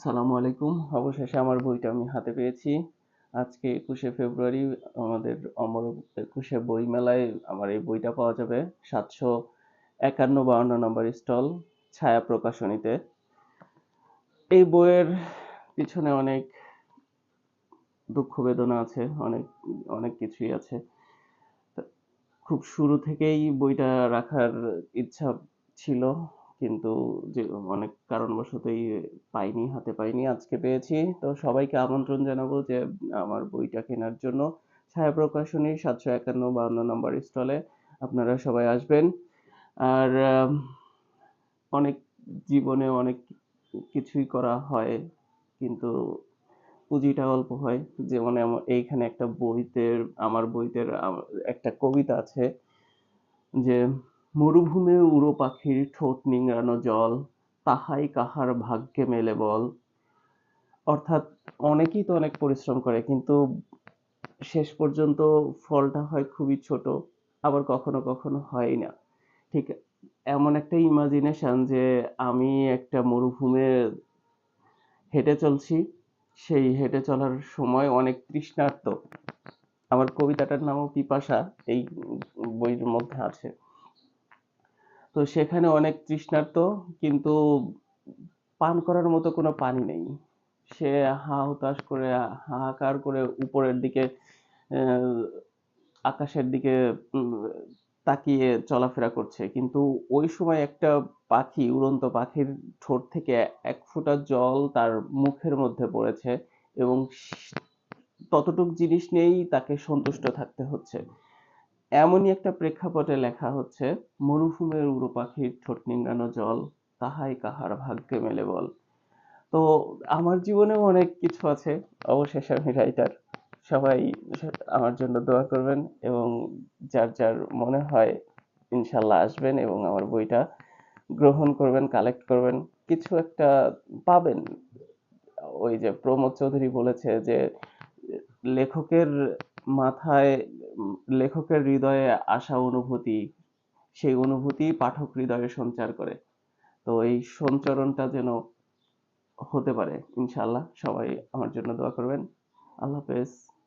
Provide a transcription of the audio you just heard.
আসসালামু আলাইকুম। অবশেষে আমার বইটা আমি হাতে পেয়েছি। আজকে একুশে ফেব্রুয়ারি, আমাদের অমর একুশে বই মেলায় আমার এই বইটা পাওয়া যাবে। সাতশো একান্ন বাউন্ন নম্বর স্টল, ছায়া প্রকাশনীতে। এই বইয়ের পিছনে অনেক দুঃখ বেদনা আছে, অনেক অনেক কিছুই আছে। খুব শুরু থেকেই বইটা রাখার ইচ্ছা ছিল। কিন্তু যে অনেক কারণবশতই পাইনি, হাতে পাইনি, আজকে পেয়েছি। তো সবাইকে আমন্ত্রণ জানাব যে আমার বইটা কেনার জন্য। ছায়া প্রকাশনী সাতশো একান্ন বাউন্ন নম্বর স্টলে আপনারা সবাই আসবেন। আর অনেক জীবনে অনেক কিছুই করা হয়, কিন্তু পুঁজিটা অল্প হয়। যেমন এইখানে একটা বইতে, আমার বইতে একটা কবিতা আছে যে মরুভূমে উড়ো পাখির ঠোঁট নিংড়ানো জল, তাহাই কাহার ভাগ্যে মেলে বল। অর্থাৎ অনেকেই তো অনেক পরিশ্রম করে, কিন্তু শেষ পর্যন্ত ফলটা হয় খুবই ছোট, আবার কখনো কখনো হয় না। ঠিক এমন একটা ইমাজিনেশন যে আমি একটা মরুভূমে হেঁটে চলছি, সেই হেঁটে চলার সময় অনেক তৃষ্ণার্ত। আমার কবিতাটার নামও পিপাসা, এই বইয়ের মধ্যে আছে। তো সেখানে অনেক তৃষ্ণার্ত, কিন্তু পান করার মতো কোনো পানি নেই। সে হা হুতাশ করে, হাহাকার করে উপরের দিকে আকাশের দিকে তাকিয়ে চলাফেরা করছে। কিন্তু ওই সময় একটা পাখি, উড়ন্ত পাখির ঠোঁট থেকে এক ফোঁটা জল তার মুখের মধ্যে পড়েছে এবং ততটুক জিনিস নিয়েই তাকে সন্তুষ্ট থাকতে হচ্ছে। এমনই একটা প্রেক্ষাপটে লেখা হচ্ছে, মরুভূমির উড়ো পাখির ঠোঁট নিংড়ানো জল, তাহাই কাহার ভাগ্যে মেলে বল। তো আমার জীবনেও অনেক কিছু আছে, অবশেষে আমি রাইটার সবাই আমার জন্য দোয়া করবেন এবং যার যার মনে হয় ইনশাল্লাহ আসবেন এবং আমার বইটা গ্রহণ করবেন কালেক্ট করবেন। কিছু একটা পাবেন। ওই যে প্রমোদ চৌধুরী বলেছে যে লেখকের মাথায় লেখকের হৃদয়ে আসা অনুভূতি, সেই অনুভূতি পাঠক হৃদয়ে সঞ্চার করে। তো এই সঞ্চরণটা যেন হতে পারে ইনশাল্লাহ সবাই আমার জন্য দোয়া করবেন। আল্লাহ হাফেজ।